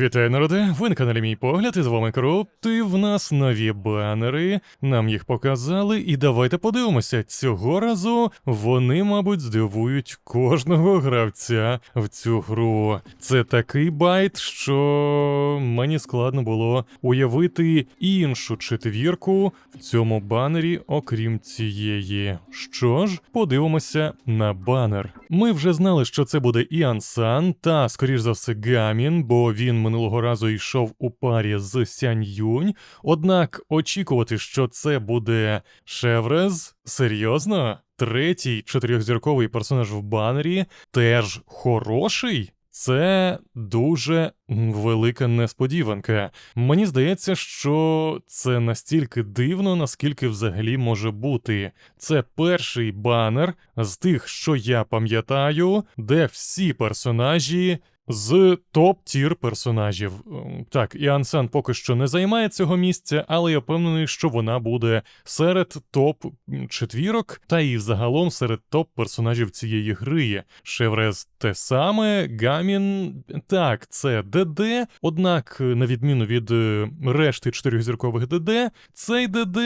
Вітаю, народи! Ви на каналі Мій Погляд, і з вами Круп. В нас нові банери. Нам їх показали, і давайте подивимося. Цього разу вони, мабуть, здивують кожного гравця в цю гру. Це такий байт, що мені складно було уявити іншу четвірку в цьому банері, окрім цієї. Що ж, подивимося на банер. Ми вже знали, що це буде Іан Сан та, скоріш за все, Гамін, бо він минулого разу йшов у парі з Сянь Юнь. Однак очікувати, що це буде Шеврез, серйозно? Третій чотирьохзірковий персонаж в банері теж хороший? Це дуже велика несподіванка. Мені здається, що це настільки дивно, наскільки взагалі може бути. Це перший банер з тих, що я пам'ятаю, де всі персонажі. З топ-тір персонажів. Ем, Так, Іан Сан поки що не займає цього місця, але я впевнений, що вона буде серед топ-четвірок, та і взагалом серед топ-персонажів цієї гри. Шеврез те саме, Гамін. Так, це ДД, однак, на відміну від е, решти чотирьохзіркових ДД, цей ДД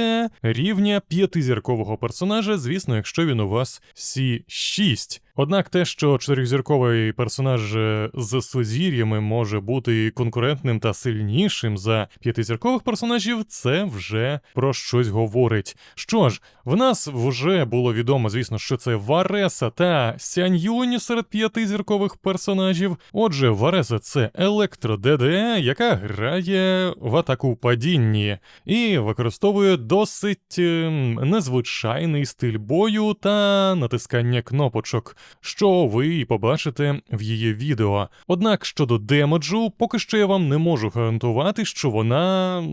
рівня п'ятизіркового персонажа, звісно, якщо він у вас Сі-6. Однак те, що чотирьохзірковий персонаж е, з сузір'ями може бути конкурентним та сильнішим за п'ятизіркових персонажів, це вже про щось говорить. Що ж, в нас вже було відомо, звісно, що це Вареса та Сянь Юнь серед п'ятизіркових персонажів. Отже, Вареса це електро ДД, яка грає в атаку падінні і використовує досить е, незвичайний стиль бою та натискання кнопочок що ви і побачите в її відео. Однак щодо демеджу, поки що я вам не можу гарантувати, що вона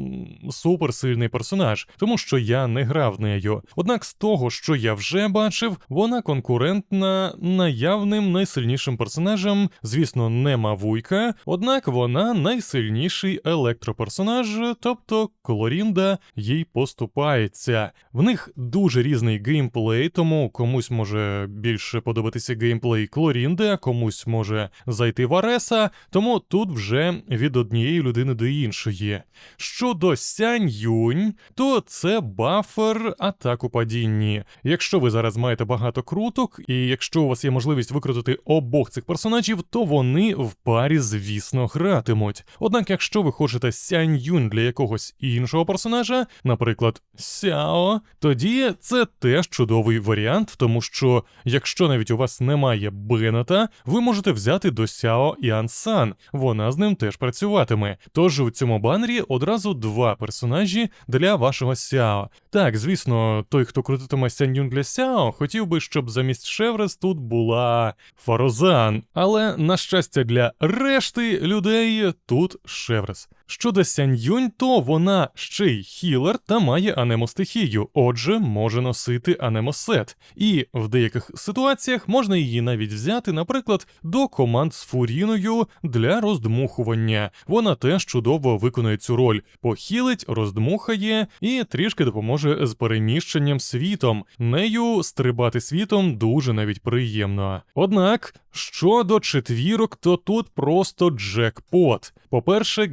суперсильний персонаж, тому що я не грав нею. Однак з того, що я вже бачив, вона конкурентна наявним найсильнішим персонажем, звісно, не Мавуйка, однак вона найсильніший електроперсонаж, тобто Колорінда їй поступається. В них дуже різний геймплей, тому комусь може більше подобатися геймплей Клорінди, а комусь може зайти в Ареса, тому тут вже від однієї людини до іншої. Щодо Сянь Юнь, то це бафер атак у падінні. Якщо ви зараз маєте багато круток, і якщо у вас є можливість викрутити обох цих персонажів, то вони в парі, звісно, гратимуть. Однак, якщо ви хочете Сянь Юнь для якогось іншого персонажа, наприклад, Сяо, тоді це теж чудовий варіант, тому що якщо навіть у вас немає Беннета, ви можете взяти до Сяо Іан Сан, вона з ним теж працюватиме. Тож у цьому банері одразу два персонажі для вашого Сяо. Так, звісно, той, хто крутитиме Сянь для Сяо, хотів би, щоб замість Шеврес тут була Фарозан. Але, на щастя, для решти людей тут Шеврес. Щодо Сянь Юнь, то вона ще й хілер та має анемостихію, отже, може носити анемосет. І в деяких ситуаціях можна її навіть взяти, наприклад, до команд з фуріною для роздмухування. Вона теж чудово виконує цю роль, похилить, роздмухає і трішки допоможе з переміщенням світом. Нею стрибати світом дуже навіть приємно. Однак, щодо четвірок, то тут просто джекпот. По-перше,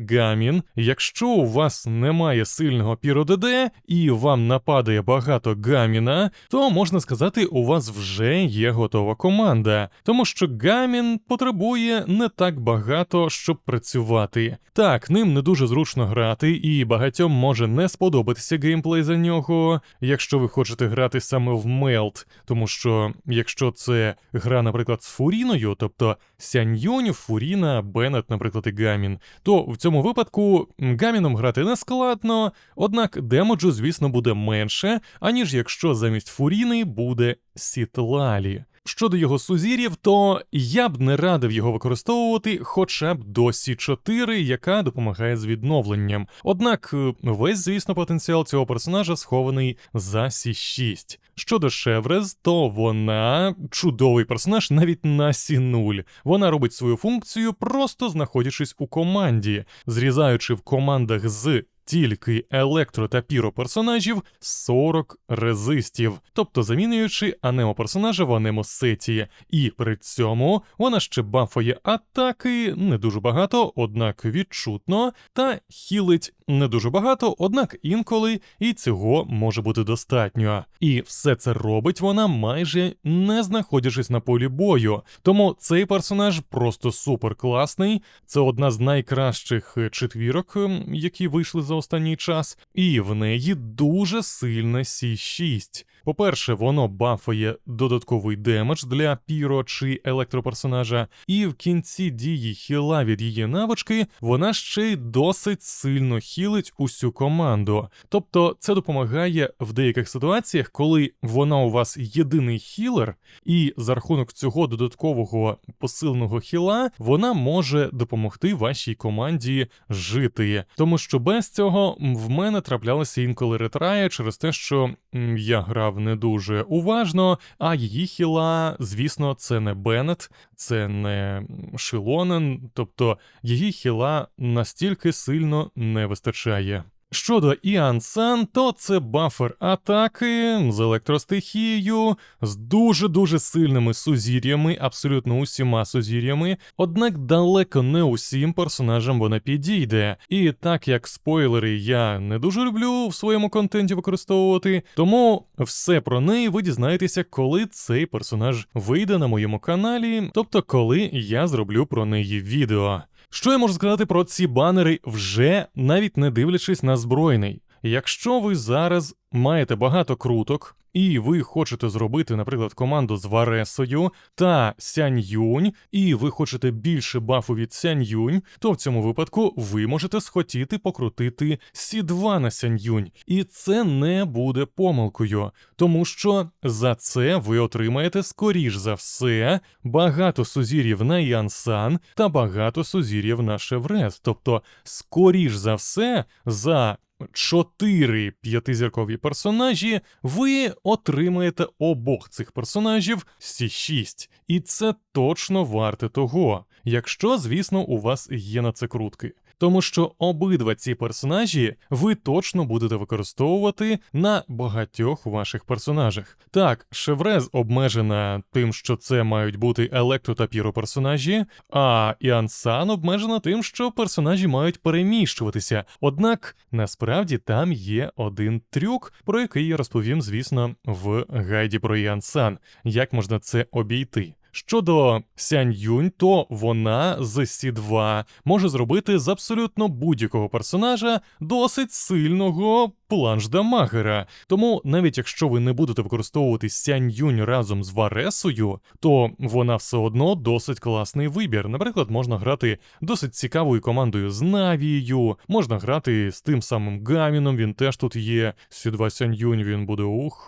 гамін. Якщо у вас немає сильного піро-ДД і вам нападає багато гаміна, то можна сказати, у вас вже є готова команда, тому що гамін потребує не так багато, щоб працювати. Так, ним не дуже зручно грати, і багатьом може не сподобатися геймплей за нього, якщо ви хочете грати саме в мелт, тому що якщо це гра, наприклад, з Фуріною, тобто Сяньйонь, Фуріна, Беннет, наприклад, і Гамін, то в цьому випадку гаміном грати не складно, однак демеджу, звісно, буде менше, аніж якщо замість Фуріни буде Сітлалі. Щодо його сузір'їв, то я б не радив його використовувати хоча б до Сі4, яка допомагає з відновленням. Однак е, весь, звісно, потенціал цього персонажа схований за Сі6. Щодо Шеврез, то вона чудовий персонаж навіть на Сі0. Вона робить свою функцію, просто знаходячись у команді, зрізаючи в командах з тільки електро та піро персонажів 40 резистів, тобто замінюючи анемо персонажа в анемо сеті. І при цьому вона ще бафає атаки не дуже багато, однак відчутно, та хілить не дуже багато, однак інколи і цього може бути достатньо. І все це робить вона майже не знаходячись на полі бою. Тому цей персонаж просто супер класний. Це одна з найкращих е, четвірок, ем, які вийшли за останній час, і в неї дуже сильне Сі6. По-перше, воно бафає додатковий демедж для піро чи електроперсонажа, і в кінці дії хіла від її навички вона ще й досить сильно хілить усю команду. Тобто це допомагає в деяких ситуаціях, коли вона у вас єдиний хілер, і за рахунок цього додаткового посиленого хіла вона може допомогти вашій команді жити. Тому що без цього м, в мене траплялися інколи ретрая через те, що я грав не дуже уважно, а її хіла, звісно, це не Беннет, це не Шилонен, тобто її хіла настільки сильно не вистачає. Щодо Іан Сан, то це бафер атаки з електростихією, з дуже-дуже сильними сузір'ями, абсолютно усіма сузір'ями, однак далеко не усім персонажам вона підійде. І так як спойлери я не дуже люблю в своєму контенті використовувати, тому все про неї ви дізнаєтеся, коли цей персонаж вийде на моєму каналі, тобто коли я зроблю про неї відео. Що я можу сказати про ці банери вже навіть не дивлячись на збройний? Якщо ви зараз маєте багато круток, і ви хочете зробити, наприклад, команду з Варесою та Сянь Юнь, і ви хочете більше бафу від Сянь Юнь, то в цьому випадку ви можете схотіти покрутити Сі2 на Сянь Юнь. І це не буде помилкою, тому що за це ви отримаєте, скоріш за все, багато сузір'їв на Янсан та багато сузір'їв на Шеврес. Тобто, скоріш за все, за чотири п'ятизіркові персонажі, ви отримаєте обох цих персонажів всі шість, І це точно варте того, якщо, звісно, у вас є на це крутки. Тому що обидва ці персонажі ви точно будете використовувати на багатьох ваших персонажах. Так, Шеврез обмежена тим, що це мають бути електро та піро персонажі, а Іансан обмежена тим, що персонажі мають переміщуватися. Однак насправді там є один трюк, про який я розповім, звісно, в гайді про Іансан, як можна це обійти. Щодо Сянь Юнь, то вона з Сі2 може зробити з абсолютно будь-якого персонажа досить сильного планш-дамагера. Тому навіть якщо ви не будете використовувати Сянь Юнь разом з Варесою, то вона все одно досить класний вибір. Наприклад, можна грати досить цікавою командою з Навією, можна грати з тим самим Гаміном, він теж тут є. Сі2 Сянь Юнь, він буде ух,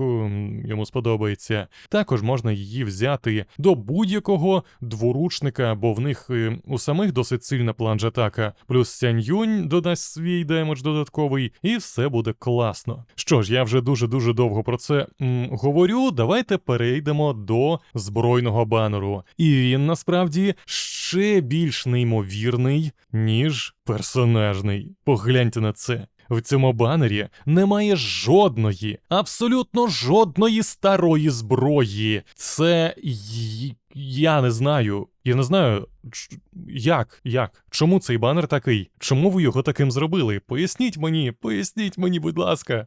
йому сподобається. Також можна її взяти до будь-якого дворучника, бо в них е, у самих досить сильна планж-атака. Плюс Сянь Юнь додасть свій демедж додатковий, і все буде класно. Що ж, я вже дуже-дуже довго про це м, говорю. Давайте перейдемо до збройного банеру. І він насправді ще більш неймовірний, ніж персонажний. Погляньте на це. В цьому банері немає жодної, абсолютно жодної старої зброї. Це й- я не знаю. Я не знаю, як, як, чому цей банер такий? Чому ви його таким зробили? Поясніть мені, поясніть мені, будь ласка.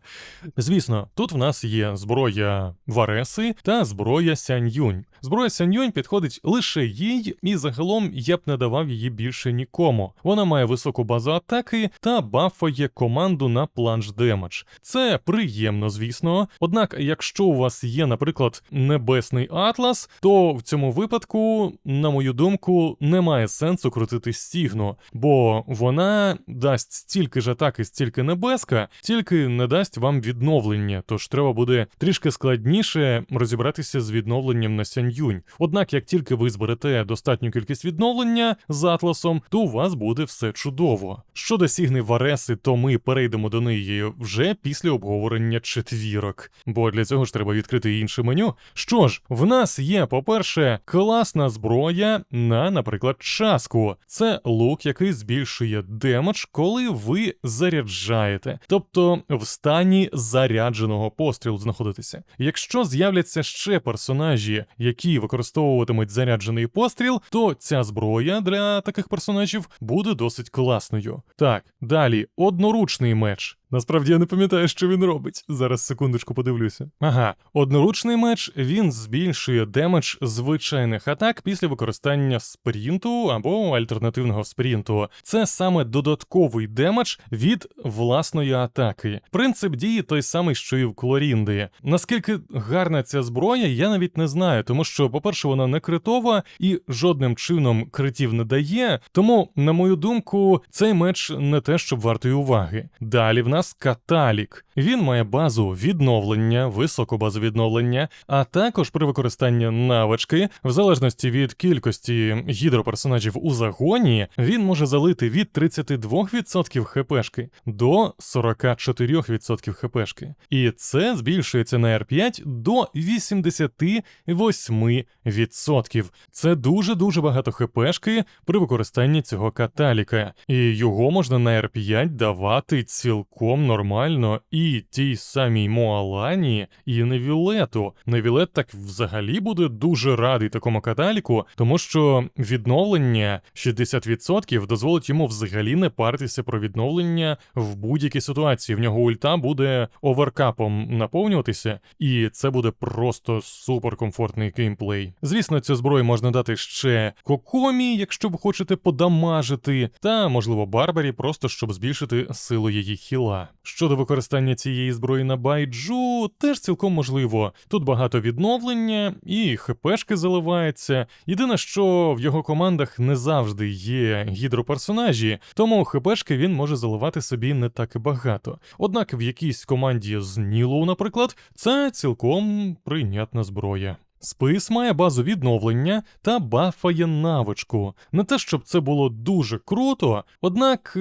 Звісно, тут в нас є зброя Вареси та зброя Сянь-Юнь. Зброя Сянь-Юнь підходить лише їй, і загалом я б не давав її більше нікому. Вона має високу базу атаки та бафає команду на планш демедж. Це приємно, звісно. Однак, якщо у вас є, наприклад, небесний атлас, то в цьому випадку, на мою думку, немає сенсу крутити стігну, бо вона дасть стільки ж атаки, стільки небеска, тільки не дасть вам відновлення. Тож треба буде трішки складніше розібратися з відновленням на Сянь-Юнь. Однак, як тільки ви зберете достатню кількість відновлення з атласом, то у вас буде все чудово. Щодо сігни Вареси, то ми перейдемо до неї вже після обговорення четвірок, бо для цього ж треба відкрити інше меню. Що ж, в нас є, по-перше, Класна зброя на, наприклад, часку. Це лук, який збільшує демедж, коли ви заряджаєте, тобто в стані зарядженого пострілу знаходитися. Якщо з'являться ще персонажі, які використовуватимуть заряджений постріл, то ця зброя для таких персонажів буде досить класною. Так, далі одноручний меч. Насправді я не пам'ятаю, що він робить. Зараз секундочку подивлюся. Ага, одноручний меч він збільшує демедж звичайних атак після використання спринту або альтернативного спринту. Це саме додатковий демедж від власної атаки. Принцип дії той самий, що і в Клорінди. Наскільки гарна ця зброя, я навіть не знаю, тому що, по-перше, вона не критова і жодним чином критів не дає. Тому, на мою думку, цей меч не те, щоб вартої уваги. Далі в нас нас каталік. Він має базу відновлення, високу базу відновлення, а також при використанні навички, в залежності від кількості гідроперсонажів у загоні, він може залити від 32% хпшки до 44% хпшки. І це збільшується на R5 до 88%. Це дуже дуже багато хпшки при використанні цього каталіка, і його можна на R5 давати цілком нормально і тій самій Моалані, і Невілету. Невілет так взагалі буде дуже радий такому каталіку, тому що відновлення 60% дозволить йому взагалі не партися про відновлення в будь-якій ситуації. В нього ульта буде оверкапом наповнюватися, і це буде просто суперкомфортний геймплей. Звісно, цю зброю можна дати ще кокомі, якщо ви хочете подамажити, та можливо барбарі, просто щоб збільшити силу її хіла. Щодо використання цієї зброї на байджу, теж цілком можливо. Тут багато відновлення і хпшки заливається. Єдине, що в його командах не завжди є гідроперсонажі, тому хпшки він може заливати собі не так і багато. Однак в якійсь команді з Нілоу, наприклад, це цілком прийнятна зброя. Спис має базу відновлення та бафає навичку. Не те, щоб це було дуже круто, однак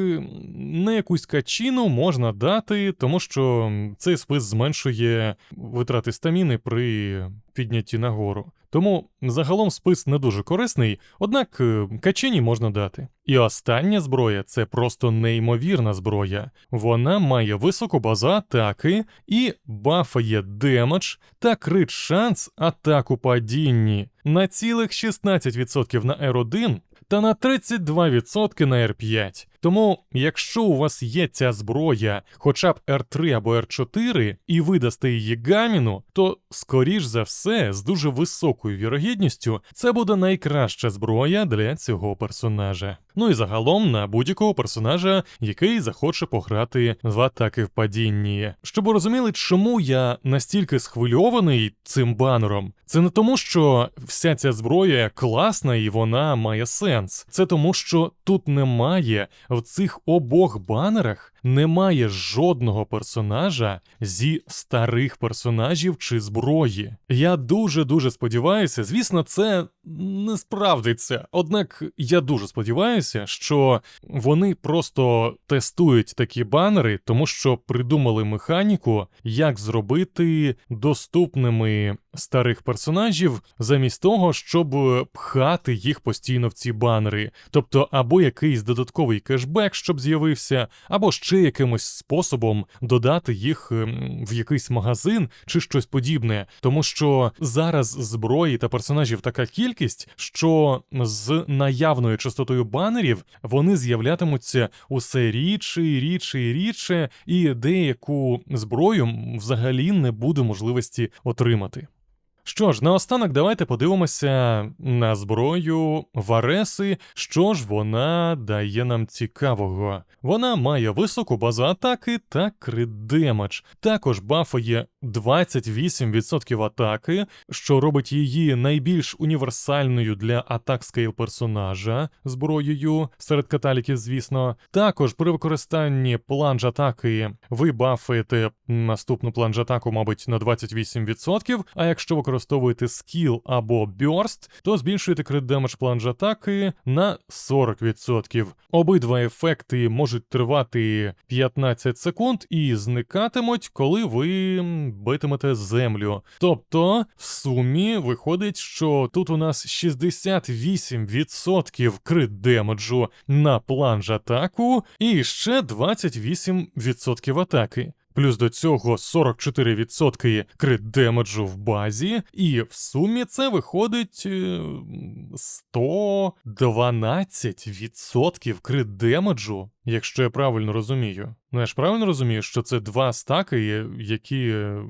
не якусь качіну можна дати, тому що цей спис зменшує витрати стаміни при піднятті нагору. Тому загалом спис не дуже корисний, однак е, качині можна дати. І остання зброя це просто неймовірна зброя. Вона має високу базу атаки і бафає демедж та крит шанс атаку падінні на цілих 16% на R1 та на 32% на R5. Тому, якщо у вас є ця зброя, хоча б R3 або R4, і ви дасте її гаміну, то, скоріш за все, з дуже високою вірогідністю, це буде найкраща зброя для цього персонажа. Ну і загалом на будь-якого персонажа, який захоче пограти в атаки в падінні. Щоб ви розуміли, чому я настільки схвильований цим банером, це не тому, що вся ця зброя класна і вона має сенс. Це тому, що тут немає в цих обох банерах немає жодного персонажа зі старих персонажів чи зброї. Я дуже дуже сподіваюся, звісно, це не справдиться. Однак я дуже сподіваюся, що вони просто тестують такі банери, тому що придумали механіку, як зробити доступними старих персонажів замість того, щоб пхати їх постійно в ці банери. Тобто, або якийсь додатковий кешбек, щоб з'явився, або ще якимось способом додати їх ем, в якийсь магазин чи щось подібне, тому що зараз зброї та персонажів така кількість, що з наявною частотою банерів вони з'являтимуться усе рідше і рідше і рідше, і деяку зброю взагалі не буде можливості отримати. Що ж, наостанок давайте подивимося на зброю Вареси, що ж вона дає нам цікавого. Вона має високу базу атаки та крит демедж. Також бафає 28% атаки, що робить її найбільш універсальною для атак скейл персонажа зброєю серед каталіків, звісно. Також при використанні планж атаки ви бафаєте наступну планж атаку, мабуть, на 28%, а якщо використовуєте використовуєте скіл або бьорст, то збільшуєте крит демедж планж атаки на 40%. Обидва ефекти можуть тривати 15 секунд і зникатимуть, коли ви битимете землю. Тобто, в сумі виходить, що тут у нас 68% крит демеджу на планж атаку і ще 28% атаки. Плюс до цього 44% крит демеджу в базі, і в сумі це виходить е, 112% крит демеджу, якщо я правильно розумію. Ну я ж правильно розумію, що це два стаки, які е,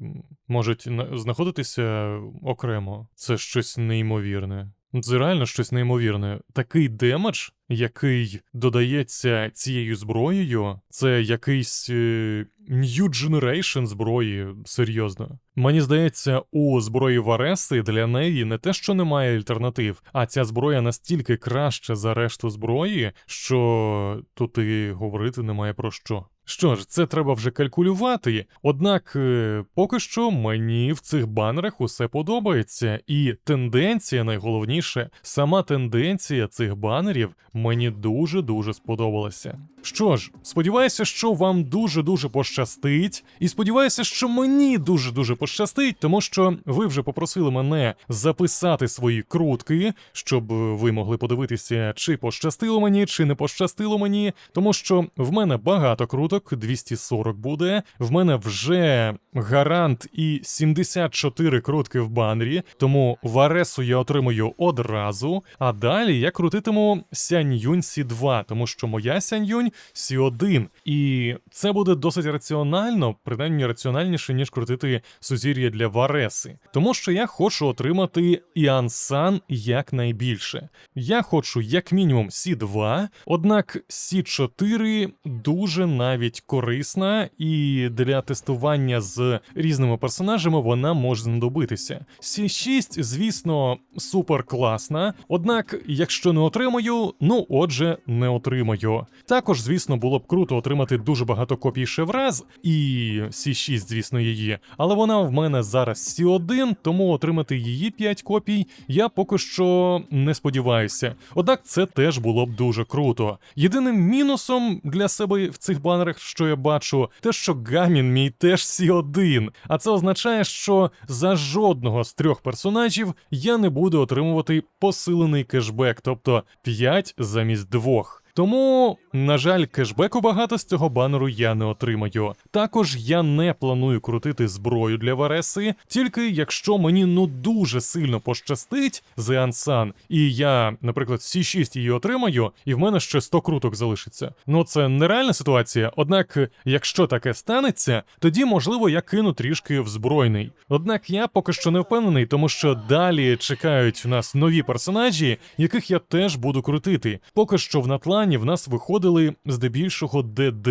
можуть знаходитися окремо. Це щось неймовірне. Це реально щось неймовірне. Такий демедж, який додається цією зброєю, це якийсь е, New Generation зброї, серйозно. Мені здається, у зброї Вареси для неї не те, що немає альтернатив, а ця зброя настільки краща за решту зброї, що тут і говорити немає про що. Що ж, це треба вже калькулювати. Однак, е, поки що мені в цих банерах усе подобається, і тенденція, найголовніше, сама тенденція цих банерів мені дуже-дуже сподобалася. Що ж, сподіваюся, що вам дуже-дуже пощастить, і сподіваюся, що мені дуже-дуже пощастить, тому що ви вже попросили мене записати свої крутки, щоб ви могли подивитися, чи пощастило мені, чи не пощастило мені, тому що в мене багато круток, 240 буде. В мене вже гарант і 74 крутки в банері, тому Варесу я отримую одразу. А далі я крутитиму Сяньюнь Сі 2, тому що моя Сяньюнь 1. І це буде досить раціонально, принаймні раціональніше, ніж крутити сузір'я для Вареси. Тому що я хочу отримати Іансан якнайбільше. Я хочу як мінімум Сі 2, однак Сі 4 дуже навіть корисна, і для тестування з різними персонажами вона може знадобитися. Сі 6, звісно, супер класна, однак, якщо не отримаю, ну отже, не отримаю. Також, звісно, було б круто отримати дуже багато копій Шевраз і Сі 6, звісно, її, але вона в мене зараз Сі 1, тому отримати її 5 копій я поки що не сподіваюся. Однак це теж було б дуже круто. Єдиним мінусом для себе в цих банерах, що я бачу, те, що гамін мій теж Сі 1, а це означає, що за жодного з трьох персонажів я не буду отримувати посилений кешбек, тобто 5 замість двох. Тому, на жаль, кешбеку багато з цього банеру я не отримаю. Також я не планую крутити зброю для Вареси, тільки якщо мені ну дуже сильно пощастить з Еансан, і я, наприклад, всі 6 її отримаю, і в мене ще 100 круток залишиться. Ну це нереальна ситуація. Однак, якщо таке станеться, тоді можливо я кину трішки в збройний. Однак я поки що не впевнений, тому що далі чекають в нас нові персонажі, яких я теж буду крутити. Поки що в натлані в нас виходили здебільшого ДД,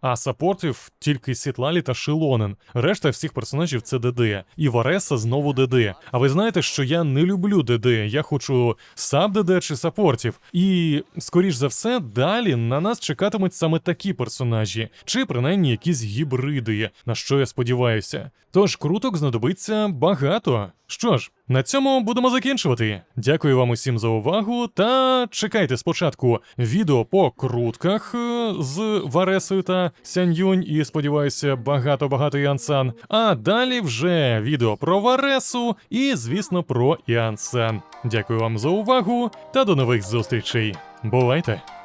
а саппортів тільки Сітлалі та Шилонен. Решта всіх персонажів це ДД. І Вареса знову ДД. А ви знаєте, що я не люблю ДД, я хочу саб ДД чи саппортів. І, скоріш за все, далі на нас чекатимуть саме такі персонажі, чи принаймні якісь гібриди, на що я сподіваюся. Тож круток знадобиться багато. Що ж, на цьому будемо закінчувати. Дякую вам усім за увагу та чекайте спочатку відео по крутках е, з Варесою та Сяньюнь і сподіваюся, багато-багато Іансан. А далі вже відео про Варесу і, звісно, про Іансан. Дякую вам за увагу та до нових зустрічей. Бувайте!